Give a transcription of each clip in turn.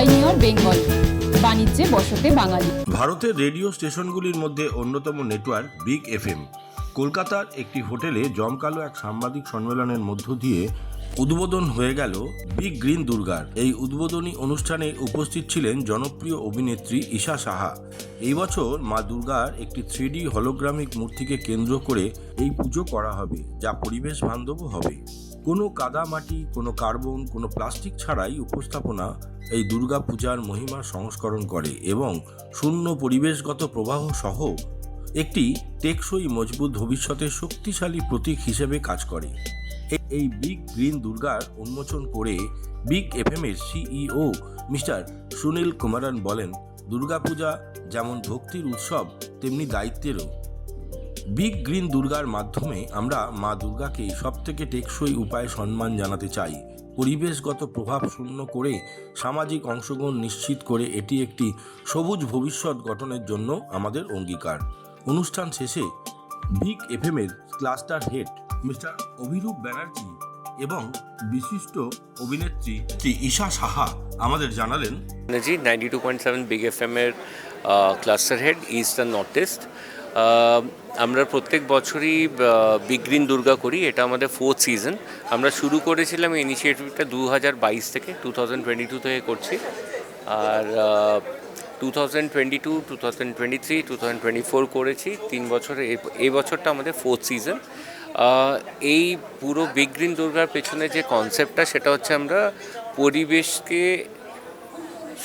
Pioneer Bengal. বাণিজ্যে বসতে বাঙালি। ভারতের রেডিও স্টেশনগুলির মধ্যে অন্যতম নেটওয়ার্ক বিগ এফএম। কলকাতার একটি হোটেলে জমকালো এক সাংবাদিক সম্মেলনের মধ্য দিয়ে উদ্বোধন হয়ে গেল বিগ গ্রিন দুর্গার। এই উদ্বোধনী অনুষ্ঠানে উপস্থিত ছিলেন জনপ্রিয় অভিনেত্রী ঈশা সাহা। এই বছর মা দুর্গার একটি থ্রিডি হলোগ্রামিক মূর্তিকে কেন্দ্র করে এই পুজো করা হবে, যা পরিবেশ বান্ধবও হবে। কোনো কাদা মাটি, কোনো কার্বন, কোনো প্লাস্টিক ছাড়াই উপস্থাপনা এই দুর্গা পূজার মহিমা সংস্করণ করে এবং শূন্য পরিবেশগত প্রবাহ সহ একটি টেকসই মজবুত ভবিষ্যতের শক্তিশালী প্রতীক হিসেবে কাজ করে। এই বিগ গ্রিন দুর্গার উন্মোচন করে বিগ এফএম এর সিইও মিস্টার সুনীল কুমারন বলেন দুর্গাপূজা যেমন ভক্তির উৎসব, তেমনি দায়িত্বেরও। বিগ গ্রিন দুর্গার মাধ্যমে আমরা মা দুর্গাকে সবথেকে টেকসই উপায়ে সম্মান জানাতে চাই। পরিবেশগত প্রভাব শূন্য করে সামাজিক অংশগ্রহণ নিশ্চিত করে এটি একটি সবুজ ভবিষ্যৎ গঠনের জন্য আমাদের অঙ্গীকার। অনুষ্ঠান শেষে big এফএমের cluster head mister Abhirup Banerjee এবং বিশিষ্ট অভিনেত্রী শ্রী ঈশা সাহা আমাদের জানালেন energy ninety two point seven big F এমের cluster head east and north east আমরা প্রত্যেক বছরই বিগ গ্রিন দুর্গা করি, এটা আমাদের ফোর্থ সিজন আমরা শুরু করেছিলাম ইনিশিয়েটিভটা দু হাজার বাইশ থেকে টু থাউজেন্ড টোয়েন্টি টু থেকে করছি। আর two thousand twenty two two thousand twenty three two thousand twenty four করেছি। তিন বছরে এই- বছরটা আমাদের ফোর্থ সিজন এই পুরো বিগ দুর্গার পেছনে যে কনসেপ্টটা সেটা হচ্ছে আমরা পরিবেশকে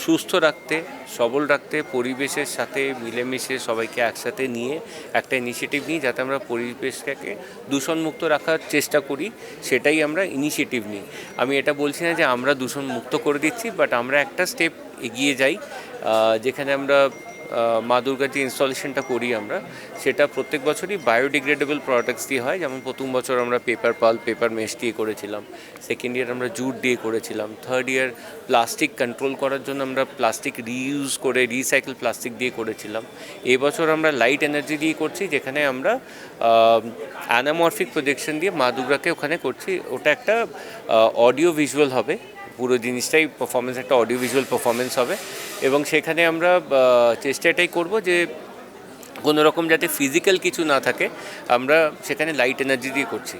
সুস্থ রাখতে, সবল রাখতে, পরিবেশের সাথে মিলেমিশে সবাইকে একসাথে নিয়ে একটা ইনিশিয়েটিভ নিই যাতে আমরা পরিবেশটাকে দূষণমুক্ত রাখার চেষ্টা করি, সেটাই আমরা ইনিশিয়েটিভ নিই। আমি এটা বলছি না যে আমরা দূষণমুক্ত করে দিচ্ছি বাট আমরা একটা স্টেপ এগিয়ে যাই যেখানে আমরা মা দুর্গার যে ইনস্টলেশনটা করি আমরা, সেটা প্রত্যেক বছরই বায়োডিগ্রেডেবল প্রোডাক্টস দিয়ে হয়। যেমন প্রথম বছর আমরা পেপার পাল পেপার মেশ দিয়ে করেছিলাম। সেকেন্ড ইয়ার আমরা জুট দিয়ে করেছিলাম। থার্ড ইয়ার প্লাস্টিক কন্ট্রোল করার জন্য আমরা প্লাস্টিক রিইউজ করে রিসাইকেল প্লাস্টিক দিয়ে করেছিলাম। এবছর আমরা লাইট এনার্জি দিয়ে করছি, যেখানে আমরা অ্যানামরফিক প্রজেকশন দিয়ে মা দুর্গাকে ওখানে করছি। ওটা একটা অডিও ভিজুয়াল হবে। পুরো জিনিসটাই পারফরমেন্স একটা অডিও ভিজুয়াল পারফরমেন্স হবে। এবং সেখানে আমরা চেষ্টা এটাই করব যে কোনো রকম যাতে ফিজিক্যাল কিছু না থাকে, আমরা সেখানে লাইট এনার্জি দিয়ে করছি।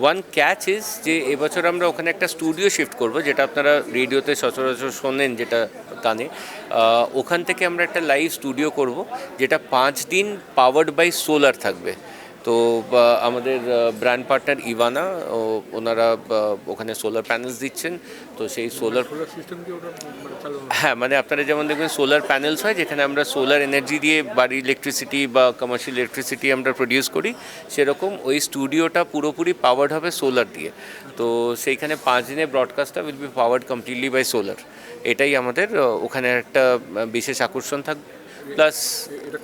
ওয়ান ক্যাচ ইজ যে এবছর আমরা ওখানে একটা স্টুডিও শিফট করব, যেটা আপনারা রেডিওতে সচরাচর শোনেন যেটা কানে। ওখান থেকে আমরা একটা লাইভ স্টুডিও করব, যেটা পাঁচ দিন পাওয়ার্ড বাই সোলার থাকবে। তো আমাদের ব্র্যান্ড পার্টনার ইভানা ও ওনারা ওখানে সোলার প্যানেলস দিচ্ছেন। তো সেই সোলার হ্যাঁ মানে আপনারা যেমন দেখবেন সোলার প্যানেলস হয় যেখানে আমরা সোলার এনার্জি দিয়ে বাড়ির ইলেকট্রিসিটি বা কমার্শিয়াল ইলেকট্রিসিটি আমরা প্রডিউস করি সেরকম ওই স্টুডিওটা পুরোপুরি পাওয়ার্ড হবে সোলার দিয়ে। তো সেইখানে পাঁচ দিনে ব্রডকাস্টটা will be powered completely by solar এটাই আমাদের ওখানে একটা বিশেষ আকর্ষণ থাকবে প্লাস এটা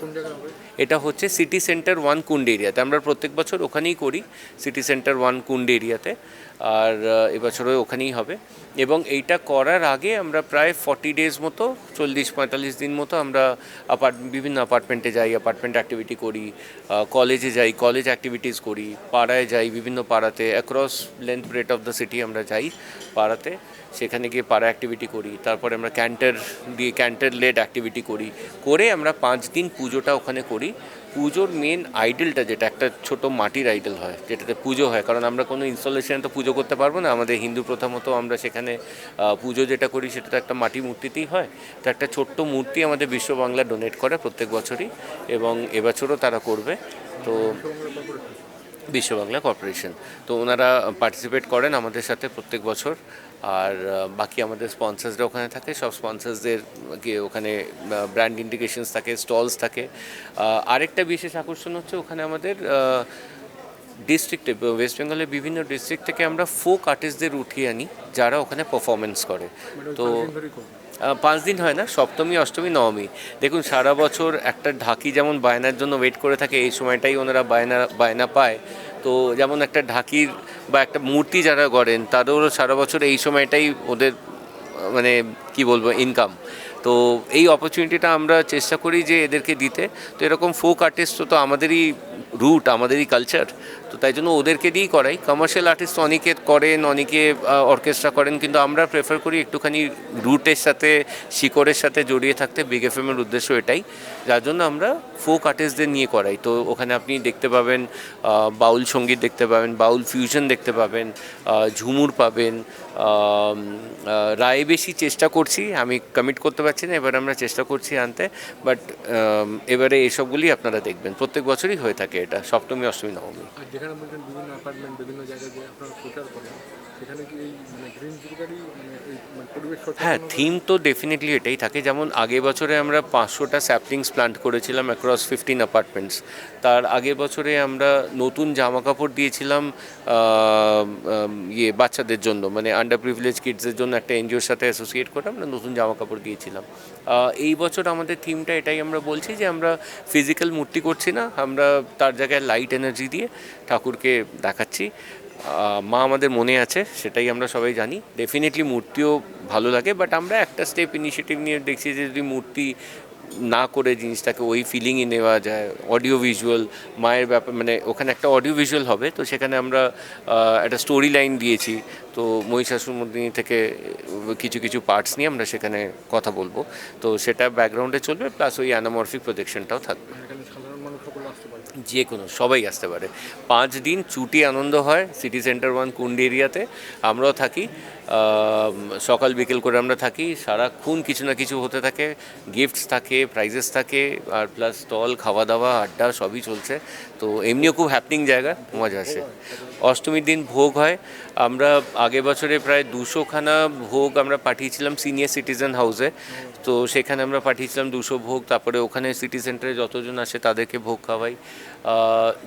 হচ্ছে সিটি সেন্টার ওয়ান কুন্ড এরিয়াতে আমরা প্রত্যেক বছর ওখানেই করি সিটি সেন্টার ওয়ান কুন্ড এরিয়াতে আর এবছরও ওখানেই হবে। এবং এইটা করার আগে আমরা প্রায় ফর্টি ডেজ মতো, চল্লিশ, পঁয়তাল্লিশ দিন মতো আমরা অ্যাপার্ট বিভিন্ন অ্যাপার্টমেন্টে যাই অ্যাপার্টমেন্ট অ্যাক্টিভিটি করি কলেজে যাই কলেজ অ্যাক্টিভিটিস করি, পাড়ায় যাই, বিভিন্ন পাড়াতে across length breadth of the city আমরা যাই পাড়াতে। সেখানে গিয়ে পাড়া অ্যাক্টিভিটি করি, তারপরে আমরা ক্যান্টার দিয়ে ক্যান্টার লেড অ্যাক্টিভিটি করি। করে আমরা পাঁচ দিন পুজোটা ওখানে করি। পুজোর মেন আইডলটা যেটা, একটা ছোট মাটির আইডল হয়, যেটাতে পুজো হয়। কারণ আমরা কোনো ইনস্টলেশনে তো পুজো করতে পারব না। আমাদের হিন্দু প্রথা মতো আমরা সেখানে পুজো যেটা করি, সেটা তো একটা মাটি মূর্তিতেই হয়। তো একটা ছোট্ট মূর্তি আমাদের বিশ্ব বাংলা ডোনেট করে প্রত্যেক বছরই এবং এবছরও তারা করবে। তো বিশ্ব বাংলা কর্পোরেশন তো ওনারা পার্টিসিপেট করেন আমাদের সাথে প্রত্যেক বছর। আর বাকি আমাদের স্পন্সার্সরা ওখানে থাকে। সব স্পন্সার্সদের গিয়ে ওখানে ব্র্যান্ড ইন্ডিকেশনস থাকে স্টলস থাকে। আরেকটা বিশেষ আকর্ষণ হচ্ছে ওখানে আমাদের ডিস্ট্রিক্টে ওয়েস্ট বেঙ্গলের বিভিন্ন ডিস্ট্রিক্ট থেকে আমরা ফোক আর্টিস্টদের উঠিয়ে আনি যারা ওখানে পারফরমেন্স করে। তো পাঁচ দিন হয় না সপ্তমী অষ্টমী নবমী। দেখুন সারা বছর একটা ঢাকি যেমন বায়নার জন্য ওয়েট করে থাকে এই সময়টাই ওনারা বায়না বায়না পায়। তো যেমন একটা ঢাকির বা একটা মূর্তি যারা গড়েন, তাদেরও সারা বছর এই সময়টাই ওদের মানে কি বলব ইনকাম তো এই অপরচুনিটিটা আমরা চেষ্টা করি যে এদেরকে দিতে। তো এরকম ফোক আর্টিস্ট তো আমাদেরই রুট আমাদেরই কালচার তো তাই জন্য ওদেরকে দিয়েই করাই। কমার্শিয়াল আর্টিস্ট অনেকে করেন, অনেকে অর্কেস্ট্রা করেন, কিন্তু আমরা প্রেফার করি একটুখানি রুটের সাথে, শিকড়ের সাথে জড়িয়ে থাকতে। বিগ এফ এর উদ্দেশ্য এটাই। যার জন্য আমরা ফোক আর্টিস্টদের নিয়ে করাই। তো ওখানে আপনি দেখতে পাবেন বাউল সংগীত দেখতে পাবেন, বাউল ফিউশন দেখতে পাবেন ঝুমুর পাবেন রায় বেশি চেষ্টা করছি। আমি কমিট করতে পারছি না, এবার আমরা চেষ্টা করছি আনতে। বাট এবারে এসবগুলি আপনারা দেখবেন। প্রত্যেক বছরই হয়ে থাকে এটা। সপ্তমী, অষ্টমী, নবমী। যেখানে বলছেন বিভিন্ন অ্যাপার্টমেন্ট বিভিন্ন জায়গায় যে আপনারা প্রচার করেন। কি মানে গ্রিন মানে মানে পরিবেশ হ্যাঁ থিম তো ডেফিনেটলি এটাই থাকে। যেমন আগে বছরে আমরা পাঁচশোটা স্যাপলিংস প্লান্ট করেছিলাম অ্যাক্রস ফিফটিন অ্যাপার্টমেন্টস তার আগের বছরে আমরা নতুন জামা কাপড় দিয়েছিলাম ইয়ে বাচ্চাদের জন্য মানে আন্ডার প্রিভিলেজ কিডসের জন্য একটা এনজিওর সাথে অ্যাসোসিয়েট করে আমরা নতুন জামা কাপড় দিয়েছিলাম এই বছর আমাদের থিমটা এটাই আমরা বলছি যে আমরা ফিজিক্যাল মূর্তি করছি না আমরা তার জায়গায় লাইট এনার্জি দিয়ে ঠাকুরকে দেখাচ্ছি। মা আমাদের মনে আছে, সেটাই আমরা সবাই জানি। ডেফিনেটলি মূর্তিও ভালো লাগে বাট আমরা একটা স্টেপ ইনিশিয়েটিভ নিয়ে দেখছি যে যদি মূর্তি না করে জিনিসটাকে ওই ফিলিংই নেওয়া যায় অডিও ভিজুয়াল মায়ের ব্যাপার মানে ওখানে একটা অডিও ভিজুয়াল হবে, তো সেখানে আমরা একটা স্টোরি লাইন দিয়েছি। তো মহিষাসুর মর্দিনী থেকে কিছু কিছু পার্টস নিয়ে আমরা সেখানে কথা বলব। তো সেটা ব্যাকগ্রাউন্ডে চলবে প্লাস ওই অ্যানামরফিক প্রজেকশনটাও থাকবে এখানে সাধারণ মানুষ সকল আসতে পারে যে কোনো সবাই আসতে পারে। পাঁচ দিন ছুটি আনন্দ হয় সিটি সেন্টার ওয়ান কুন্ড এরিয়াতে। আমরাও থাকি সকাল বিকেল করে আমরা থাকি, সারাক্ষণ কিছু না কিছু হতে থাকে গিফটস থাকে প্রাইজেস থাকে, আর প্লাস স্টল খাওয়া দাওয়া আড্ডা সবই চলছে। তো এমনিও খুব হ্যাপনিং জায়গা, মজা আসে। অষ্টমীর দিন ভোগ হয়। আমরা আগে বছরে প্রায় দুশোখানা ভোগ আমরা পাঠিয়েছিলাম সিনিয়র সিটিজেন হাউসে তো সেখানে আমরা পাঠিয়েছিলাম দুশো ভোগ, তারপরে ওখানে সিটি সেন্টারে যতজন আসে তাদেরকে ভোগ খাওয়াই।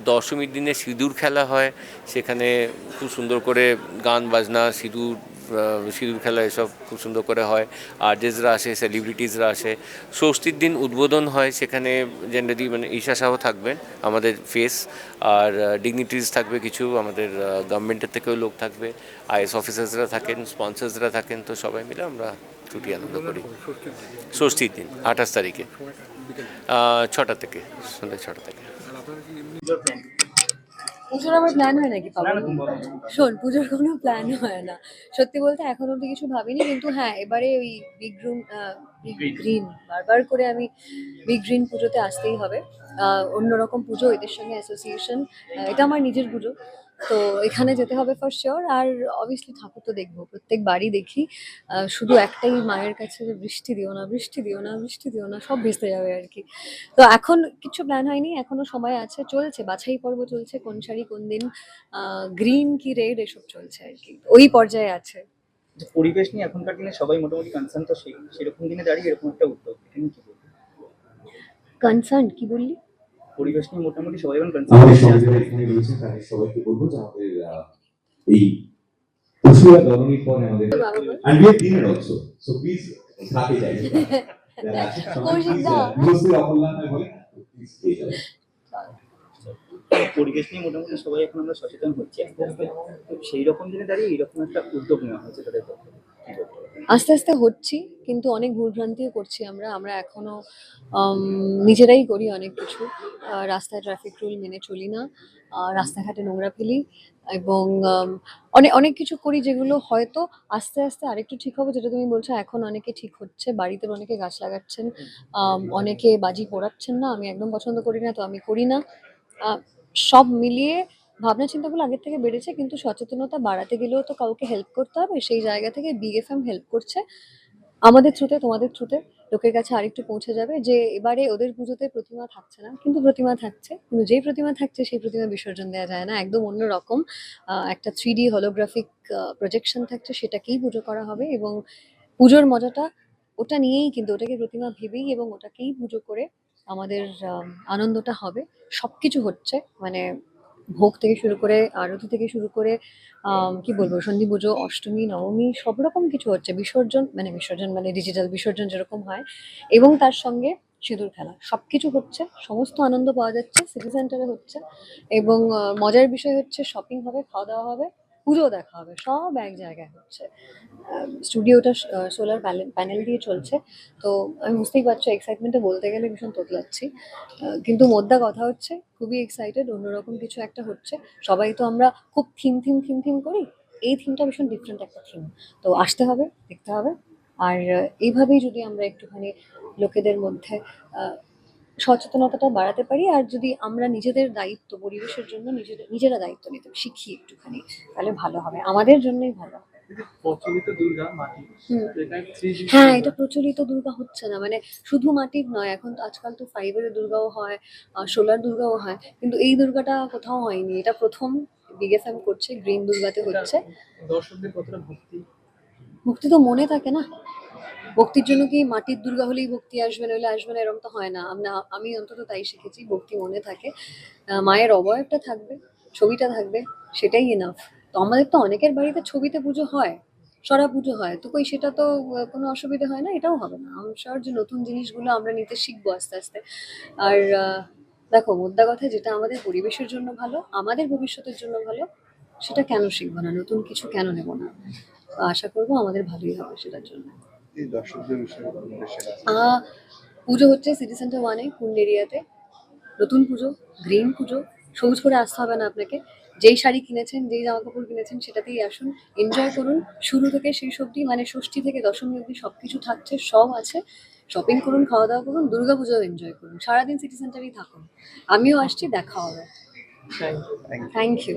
দশমীর দিনে সিঁদুর খেলা হয়, সেখানে খুব সুন্দর করে গান, বাজনা, সিঁদুর সিঁদুর খেলা এসব খুব সুন্দর করে হয়। আর্টিস্টরা আসে সেলিব্রিটিসরা আসে। ষষ্ঠীর দিন উদ্বোধন হয়, সেখানে জেনারেলি মানে ঈশা শাহ থাকবেন, আমাদের ফেস আর ডিগনিটিস থাকবে কিছু, আমাদের গভর্নমেন্টের থেকেও লোক থাকবে আইএস অফিসার্সরা থাকেন স্পন্সার্সরা থাকেন, তো সবাই মিলে আমরা ছুটি আনন্দ করি। ষষ্ঠীর দিন, আঠাশ তারিখে। ছটা থেকে, সন্ধ্যে ছটা থেকে। পুজোর আবার প্ল্যান হয় নাকি পাবো শোন পুজোর কোনো প্ল্যান হয় না। সত্যি বলতে এখন অব্দি কিছু ভাবিনি কিন্তু হ্যাঁ এবারে ওই বিগ গ্রুন বিগ গ্রিন বারবার করে আমি বিগ গ্রিন পুজোতে আসতেই হবে। অন্যরকম পুজো এদের সঙ্গে অ্যাসোসিয়েশন এটা আমার নিজের পুজো। তো এখানে যেতে হবে ফর শিওর আর অবভিয়াসলি ঠাকুর তো দেখব প্রত্যেক বাড়ি দেখি শুধু একটাই মায়ের কাছে যে বৃষ্টি দিও না বৃষ্টি দিও না বৃষ্টি দিও না সব ভেস্তে যাবে আর কি। তো এখন কিছু প্ল্যান হয়নি এখনও সময় আছে চলছে বাছাই পর্ব চলছে কোন শাড়ি কোন দিন গ্রিন কি রেড এসব চলছে আর কি। ওই পর্যায়ে আছে। পরিবেশ নিয়ে এখনকার দিনে সবাই মোটামুটি কনসার্ন তো সেই সেরকম দিনে দাঁড়িয়ে এরকম একটা উদ্যোগ কনসার্ন কি বললি? পরিবেশ নিয়ে মোটামুটি সবাই এখন আমাদের যারা এখানে রয়েছেন তাদের সবাইকে বলব যে আমাদের এই পশুরা দলনির পরে আমাদের and we have dinner also so please থাকে যাই যারা সবাই কৌশিক দা। গৃহস্থের অকল্যাণ হয় বলে প্লিজ খেয়ে যাবেন পরিবেশ নিয়ে মোটামুটি সবাই এখন আমরা সচেতন হচ্ছি। আস্তে আস্তে তো সেই রকম দিনে দাঁড়িয়ে এইরকম একটা উদ্যোগ নেওয়া হয়েছে তাদের? আস্তে আস্তে হচ্ছি। কিন্তু অনেক ভুলভ্রান্তিও করছি আমরা। আমরা এখনও নিজেরাই করি অনেক কিছু। রাস্তায় ট্রাফিক রুল মেনে চলি না। রাস্তাঘাটে নোংরা ফেলি এবং অনেক অনেক কিছু করি যেগুলো হয়তো আস্তে আস্তে আরেকটু ঠিক হবে, যেটা তুমি বলছো, এখন অনেকে ঠিক হচ্ছে। বাড়িতে অনেকে গাছ লাগাচ্ছেন। অনেকে বাজি পোড়াচ্ছেন না। আমি একদম পছন্দ করি না, তো আমি করি না। সব মিলিয়ে ভাবনা চিন্তাগুলো আগের থেকে বেড়েছে, কিন্তু সচেতনতা বাড়াতে গেলেও তো কাউকে হেল্প করতে হবে। সেই জায়গা থেকে বিএফএম হেল্প করছে। আমাদের থ্রুতে তোমাদের থ্রুতে লোকের কাছে আরেকটু পৌঁছে যাবে যে এবারে ওদের পুজোতে প্রতিমা থাকছে না কিন্তু প্রতিমা থাকছে। কিন্তু যেই প্রতিমা থাকছে সেই প্রতিমা বিসর্জন দেওয়া যায় না। একদম অন্যরকম আহ, একটা থ্রি ডি হলোগ্রাফিক প্রজেকশন থাকছে সেটাকেই পুজো করা হবে এবং পুজোর মজাটা ওটা নিয়েই কিন্তু ওটাকে প্রতিমা ভেবেই এবং ওটাকেই পুজো করে আমাদের আনন্দটা হবে। সব কিছু হচ্ছে মানে ভোগ থেকে শুরু করে, আরতি থেকে শুরু করে কি বলব, সন্ধি পুজো, অষ্টমী, নবমী, সব রকম কিছু হচ্ছে। বিসর্জন মানে বিসর্জন মানে ডিজিটাল বিসর্জন যেরকম হয়। এবং তার সঙ্গে সিঁদুর খেলা। সব কিছু হচ্ছে, সমস্ত আনন্দ পাওয়া যাচ্ছে সিটি সেন্টারে হচ্ছে। এবং মজার বিষয় হচ্ছে শপিং হবে, খাওয়া দাওয়া হবে। পুজো দেখা হবে, সব এক জায়গায় হচ্ছে। স্টুডিওটা সোলার প্যানেল দিয়ে চলছে। তো আমি বুঝতেই পারছ এক্সাইটমেন্টে বলতে গেলে ভীষণ তোতলাচ্ছি। কিন্তু মোদ্দা কথা হচ্ছে, খুবই এক্সাইটেড অন্যরকম কিছু একটা হচ্ছে। সবাই তো আমরা খুব থিম থিম থিম থিম করি। এই থিমটা ভীষণ ডিফারেন্ট একটা থিম। তো আসতে হবে, দেখতে হবে। আর এইভাবেই যদি আমরা একটুখানি লোকেদের মধ্যে সচেতনতাটা বাড়াতে পারি আর যদি আমরা নিজেদের দায়িত্ব পরিবেশের জন্য নিজেদের নিজেরা দায়িত্ব নিতে শিখি একটুখানি তাহলে ভালো হবে। আমাদের জন্যই ভালো হবে। হ্যাঁ এটা প্রচলিত দুর্গা হচ্ছে না মানে শুধু মাটির নয় এখন আজকাল তো ফাইবারের দুর্গাও হয় সোলার দুর্গাও হয় কিন্তু এই দুর্গাটা কোথাও হয়নি এটা প্রথম বিগেফএম করছে গ্রিন দুর্গাতে হচ্ছে। দর্শকদের কতটা ভক্তি? ভক্তি তো মনে থাকে না। ভক্তির জন্য কি মাটির দুর্গা হলেই ভক্তি আসবে, নইলে আসবে না? এরকম তো হয় না। আমরা, আমি অন্তত তাই শিখেছি, ভক্তি মনে থাকে। মায়ের অবয়বটা থাকবে, ছবিটা থাকবে, সেটাই এনাফ তো আমাদের তো অনেকের বাড়িতে ছবিতে পুজো হয়, সরা পুজো হয়। তো কই সেটা তো কোনো অসুবিধা হয় না? এটাও হবে না। আমি শিওর যে নতুন জিনিসগুলো আমরা নিতে শিখব আস্তে আস্তে। আর দেখো, মোদ্দা কথা যেটা আমাদের পরিবেশের জন্য ভালো, আমাদের ভবিষ্যতের জন্য ভালো, সেটা কেন শিখব না? নতুন কিছু কেন নেব না? আশা করব আমাদের ভালোই হবে সেটার জন্য। এই দর্শকদের পুজো হচ্ছে সিটি সেন্টার ওয়ানে কুন্ড এরিয়াতে? নতুন পুজো গ্রিন পুজো সবুজ করে আসতে হবে না আপনাকে। যেই শাড়ি কিনেছেন যেই জামা কাপড় কিনেছেন সেটাতেই আসুন এনজয় করুন। শুরু থেকে শেষ অবধি মানে ষষ্ঠী থেকে দশমী অবধি সব কিছু থাকছে সব আছে। শপিং করুন খাওয়া দাওয়া করুন দুর্গা পুজোও এনজয় করুন। সারাদিন সিটি সেন্টারেই থাকুন। আমিও আসছি দেখা হবে। Thank you.